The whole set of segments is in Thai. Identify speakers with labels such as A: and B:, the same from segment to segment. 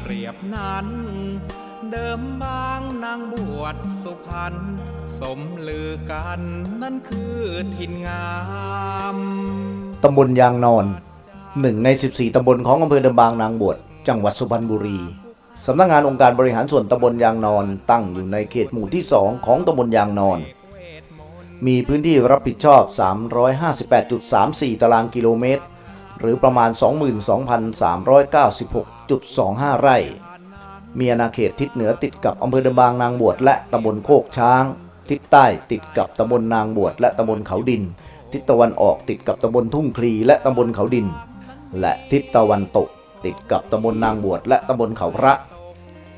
A: เปรียบนั้น เดิมบางนางบวชสุพรรณสมลือกันนั่นคือถิ่นงาม
B: ตำบลยางนอนหนึ่งใน 14 ตำบลของอำเภอเดิมบางนางบวชจังหวัดสุพรรณบุรีสำนักงานองค์การบริหารส่วนตำบลยางนอน ตั้งอยู่ในเขตหมู่ที่ 2 ของตำบลยางนอน มีพื้นที่รับผิดชอบ 358.34 ตารางกิโลเมตร หรือประมาณ 22,396.25 ไร่ มีอาณาเขตทิศเหนือติดกับอำเภอเดิมบางนางบวชและตำบลโคกช้าง ทิศใต้ติดกับตำบลนางบวชและตำบลเขาดิน ทิศตะวันออกติดกับตำบลทุ่งคลีและตำบลเขาดิน และทิศตะวันตกติดกับตำบลนางบวชและตำบลเขาพระ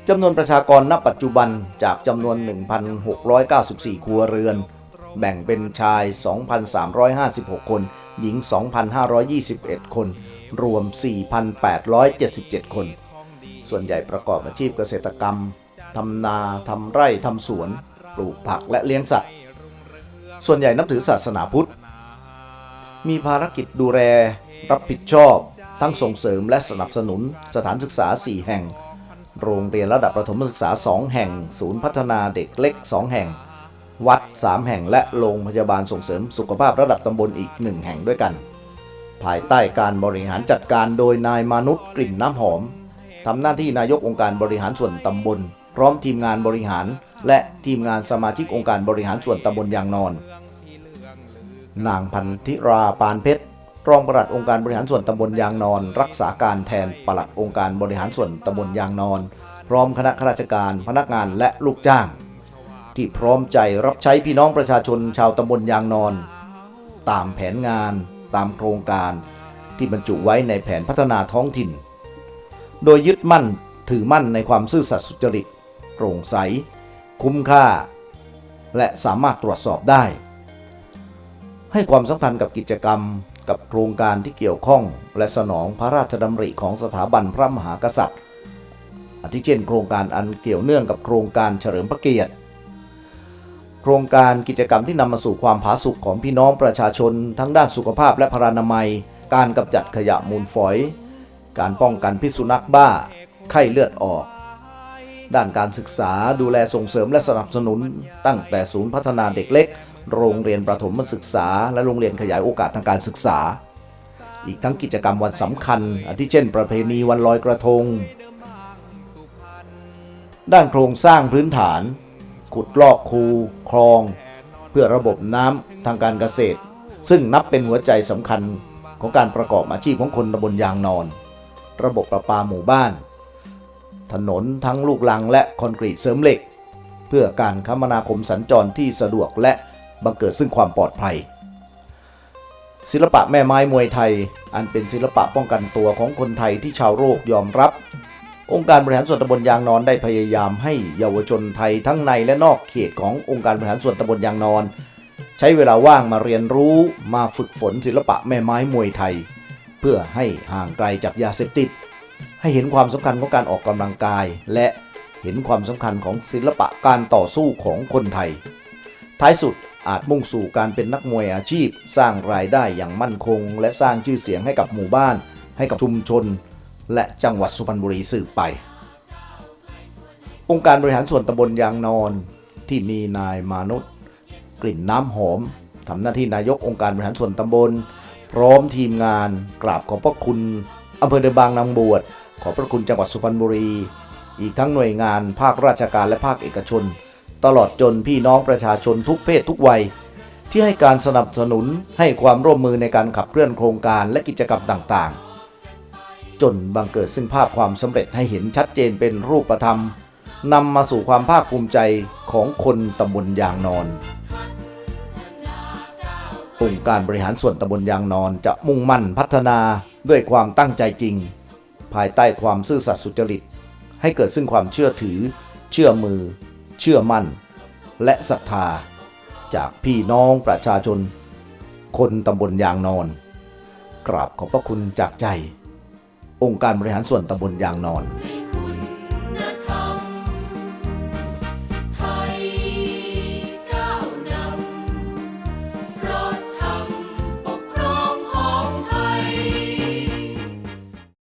B: จำนวนประชากรณปัจจุบันจากจำนวน 1,694 ครัวเรือน แบ่งเป็นชาย 2,356 คน หญิง 2,521 คน รวม 4,877 คน ส่วนใหญ่ประกอบอาชีพเกษตรกรรม ทำนา ทำไร่ ทำสวน ปลูกผักและเลี้ยงสัตว์ ส่วนใหญ่นับถือศาสนาพุทธ มีภารกิจดูแล รับผิดชอบ ทั้งส่งเสริมและสนับสนุนสถานศึกษา 4 แห่ง โรงเรียนระดับประถมศึกษา 2 แห่ง ศูนย์พัฒนาเด็กเล็ก 2 แห่ง วัด 3 แห่งและโรงพยาบาลส่งเสริมสุขภาพระดับตำบลอีก 1 แห่งด้วยกัน ภายใต้การบริหารจัดการโดยนายมานุษย์กลิ่นน้ำหอมทำหน้าที่นายกองค์การบริหารส่วนตำบล พร้อมทีมงานบริหาร และทีมงานสมาชิกองค์การบริหารส่วนตำบลยางนอน นางพันธิราปานเพชรรองปลัดองค์การบริหารส่วนตำบลยางนอน รักษาการแทนปลัดองค์การบริหารส่วนตำบลยางนอน พร้อมคณะข้าราชการพนักงานและลูกจ้าง ที่พร้อมใจรับใช้พี่น้องประชาชนชาวตำบลยางนอน ตามแผนงานตามโครงการที่บรรจุไว้ในแผนพัฒนาท้องถิ่น โดยยึดมั่นถือมั่นในความซื่อสัตย์สุจริตโปร่งใส คุ้มค่า และสามารถตรวจสอบได้ ให้ความสำคัญกับกิจกรรมกับโครงการที่เกี่ยวข้อง และสนองพระราชดำริของสถาบันพระมหากษัตริย์อาทิเช่นโครงการอันเกี่ยวเนื่องกับโครงการเฉลิมพระเกียรติ โครงการกิจกรรมที่นำมาสู่ความผาสุกของพี่น้องประชาชน ทั้งด้านสุขภาพและพรานามัย การกำจัดขยะมูลฝอย การป้องกันพิษสุนัขบ้า ไข้เลือดออก ด้านการศึกษาดูแลส่งเสริมและสนับสนุน ตั้งแต่ศูนย์พัฒนาเด็กเล็ก โรงเรียนประถมศึกษา และโรงเรียนขยายโอกาสทางการศึกษา อีกทั้งกิจกรรมวันสำคัญอาทิเช่น ประเพณีวันลอยกระทง ด้านโครงสร้างพื้นฐาน ขุดลอกคูคลอง เพื่อระบบน้ำทางการเกษตร ซึ่งนับเป็นหัวใจสำคัญของการประกอบอาชีพของคนตำบลยางนอน ระบบประปาหมู่บ้าน ถนนทั้งลูกลังและคอนกรีตเสริมเหล็ก เพื่อการคมนาคมสัญจรที่สะดวกและบังเกิดซึ่งความปลอดภัย ศิลปะแม่ไม้มวยไทย อันเป็นศิลปะป้องกันตัวของคนไทยที่ชาวโลกยอมรับ องค์การบริหารส่วนตำบลยางนอนได้พยายามให้เยาวชนไทยทั้งในและนอกเขตขององค์การบริหารส่วนตำบลยางนอน ใช้เวลาว่างมาเรียนรู้มาฝึกฝนศิลปะแม่ไม้มวยไทย เพื่อให้ห่างไกลจากยาเสพติด ให้เห็นความสำคัญของการออกกำลังกาย และเห็นความสำคัญของศิลปะการต่อสู้ของคนไทย ท้ายสุดอาจมุ่งสู่การเป็นนักมวยอาชีพ สร้างรายได้อย่างมั่นคง และสร้างชื่อเสียงให้กับหมู่บ้าน ให้กับชุมชน และจังหวัดสุพรรณบุรีสืบไป องค์การบริหารส่วนตำบลยางนอนที่มีนายมานุษย์กลิ่นน้ำหอมทำหน้าที่นายกองค์การบริหารส่วนตำบล พร้อมทีมงานกราบขอบพระคุณอำเภอเดิมบางนางบวชขอบพระคุณจังหวัดสุพรรณบุรี อีกทั้งหน่วยงานภาคราชการและภาคเอกชน ตลอดจนพี่น้องประชาชนทุกเพศทุกวัย ที่ให้การสนับสนุนให้ความร่วมมือในการขับเคลื่อนโครงการและกิจกรรมต่างๆ จนบังเกิดซึ่งภาพความสำเร็จให้เห็นชัดเจนเป็นรูปธรรมนำมาสู่ความภาคภูมิใจของคนตำบลยางนอน องค์การบริหารส่วนตำบลยางนอนจะมุ่งมั่นพัฒนาด้วยความตั้งใจจริง ภายใต้ความซื่อสัตย์สุจริต ให้เกิดซึ่งความเชื่อถือ เชื่อมือ เชื่อมั่น และศรัทธา จากพี่น้องประชาชน คนตำบลยางนอน กราบขอบพระคุณจากใจ องค์การบริหารส่วนตำบลยางนอน